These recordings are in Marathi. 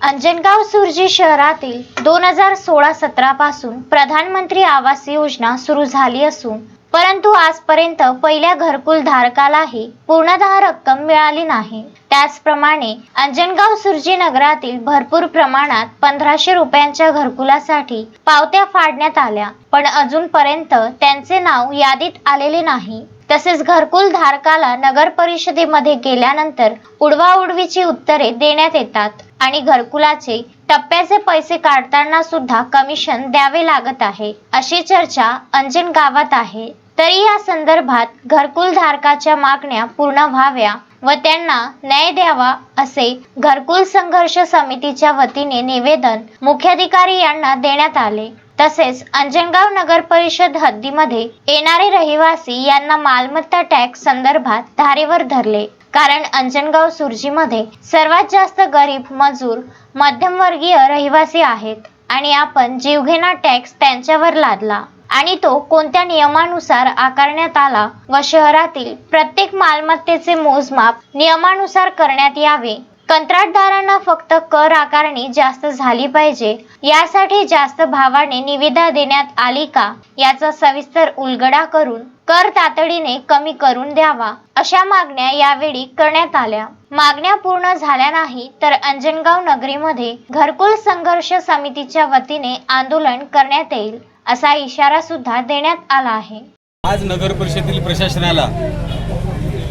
अंजनगाव सुरजी शहरातील दोन हजार सोळा सतरा पासून प्रधानमंत्री आवास योजना सुरू झाली असून परंतु आजपर्यंत पहिल्या घरकुल धारकालाही पूर्णतः रक्कम मिळाली नाही. त्याचप्रमाणे अंजनगाव सुरजी नगरातील भरपूर प्रमाणात पंधराशे रुपयांच्या घरकुलासाठी पावत्या फाडण्यात आल्या पण अजूनपर्यंत त्यांचे नाव यादीत आलेले नाही. तसेच घरकुल धारकाला नगर परिषदेमध्ये गेल्यानंतर उडवाउडवीची उत्तरे देण्यात येतात. आणि घरकुलाचे टप्प्याचे पैसे काढताना सुद्धा कमिशन द्यावे लागत आहे अशी चर्चा अंजन गावात आहे. तरी या संदर्भात घरकुल धारकाच्या मागण्या पूर्ण व्हाव्या व त्यांना न्याय द्यावा असे घरकुल संघर्ष समितीच्या वतीने निवेदन मुख्याधिकारी यांना देण्यात आले. तसेच अंजनगाव नगर परिषद हद्दीमध्ये येणारे रहिवासी यांना मालमत्ता टॅक्स संदर्भात धारेवर धरले. कारण अंजनगाव सुरजीमध्ये सर्वात जास्त गरीब मजूर मध्यमवर्गीय रहिवासी आहेत आणि आपण जीवघेणा टॅक्स त्यांच्यावर लादला आणि तो कोणत्या नियमानुसार आकारण्यात आला व शहरातील प्रत्येक मालमत्तेचे मोजमाप नियमानुसार करण्यात यावे कंत्राटदारांना फक्त कर आकारणी जास्त झाली पाहिजे. यासाठी जास्त भावाने निविदा देण्यात आली का? याचा सविस्तर उलगडा करून कर तातडीने कमी करून द्यावा. अशा मागण्या यावेळी करण्यात आल्या. मागण्या पूर्ण झाल्या नाही तर अंजनगाव नगरीमध्ये घरकुल संघर्ष समितीच्या वतीने आंदोलन करण्यात येईल असा इशारा सुद्धा देण्यात आला आहे. आज नगर परिषदेतील प्रशासनाला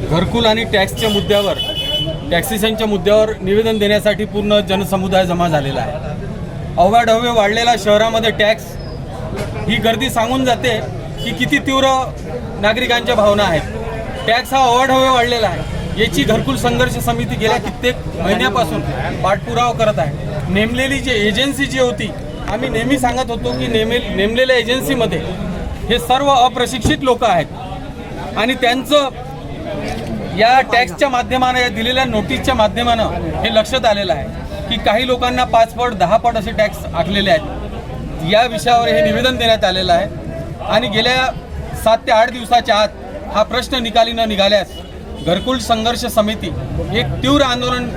घरकुल आणि टॅक्सच्या मुद्द्यावर टॅक्सेशनच्या मुद्द्यावर निवेदन देण्यासाठी पूर्ण जनसमुदाय जमा झालेला आहे. अवघाढव्य वाढलेला शहरामध्ये टॅक्स ही गर्दी सांगून जाते की किती तीव्र नागरिकांच्या भावना आहेत. टॅक्स हा अवाढव्य वाढलेला आहे. याची घरकुल संघर्ष समिती गेल्या कित्येक महिन्यापासून पाठपुरावा करत आहे. नेमलेली जी एजन्सी जी होती आम्ही नेहमी सांगत होतो की नेमे नेमलेल्या एजन्सीमध्ये हे सर्व अप्रशिक्षित लोक आहेत. आणि त्यांचं या टॅक्सच्या माध्यमानं या दिलेल्या नोटीसच्या माध्यमानं हे लक्षात आलेलं आहे की काही लोकांना पाच पट दहा पट असे टॅक्स आखलेले आहेत. या विषयावर हे निवेदन देण्यात आलेलं आहे. आणि गेल्या सात ते आठ दिवसाच्या आत हा प्रश्न निकाली न निघाल्यास घरकुल संघर्ष समिती एक तीव्र आंदोलन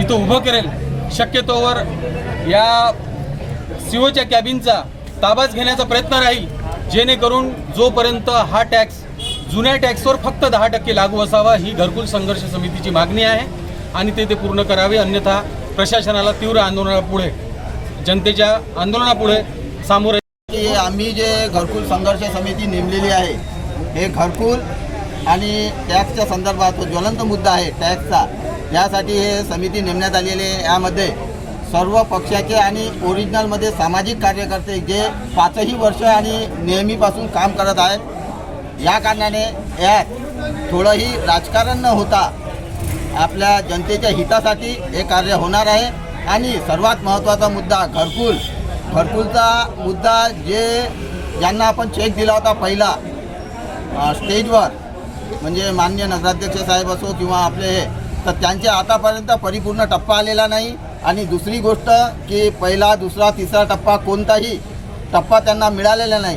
इथं उभं करेल. शक्यतोवर या सीओच्या कॅबिनचा ताबाच घेण्याचा प्रयत्न राहील जेणेकरून जोपर्यंत हा टॅक्स जुन्या टॅक्सवर फक्त दहा टक्के लागू असावा ही घरकुल संघर्ष समितीची मागणी आहे आणि ते ते पूर्ण करावे अन्यथा प्रशासनाला तीव्र आंदोलनापुढे जनतेच्या आंदोलनापुढे सामोरे की आम्ही जे घरकुल संघर्ष समिती नेमलेली आहे हे घरकुल आणि टॅक्सच्या संदर्भात ज्वलंत मुद्दा आहे टॅक्सचा यासाठी हे समिती नेमण्यात आलेली आहे. यामध्ये सर्व पक्षाचे आणि ओरिजिनलमध्ये सामाजिक कार्यकर्ते जे पाचही वर्ष आणि नेहमीपासून काम करत आहेत या कारणाने यात थोडंही राजकारण न होता आपल्या जनतेच्या हितासाठी हे कार्य होणार आहे. आणि सर्वात महत्त्वाचा मुद्दा घरकुल. घरकुलचा मुद्दा जे ज्यांना आपण चेक दिला होता पहिला स्टेजवर म्हणजे मान्य नगराध्यक्ष साहेब असो किंवा आपले हे तर त्यांचे आतापर्यंत परिपूर्ण टप्पा आलेला नाही. आणि दुसरी गोष्ट की पहिला दुसरा तिसरा टप्पा कोणताही टप्पा त्यांना मिळालेला नाही.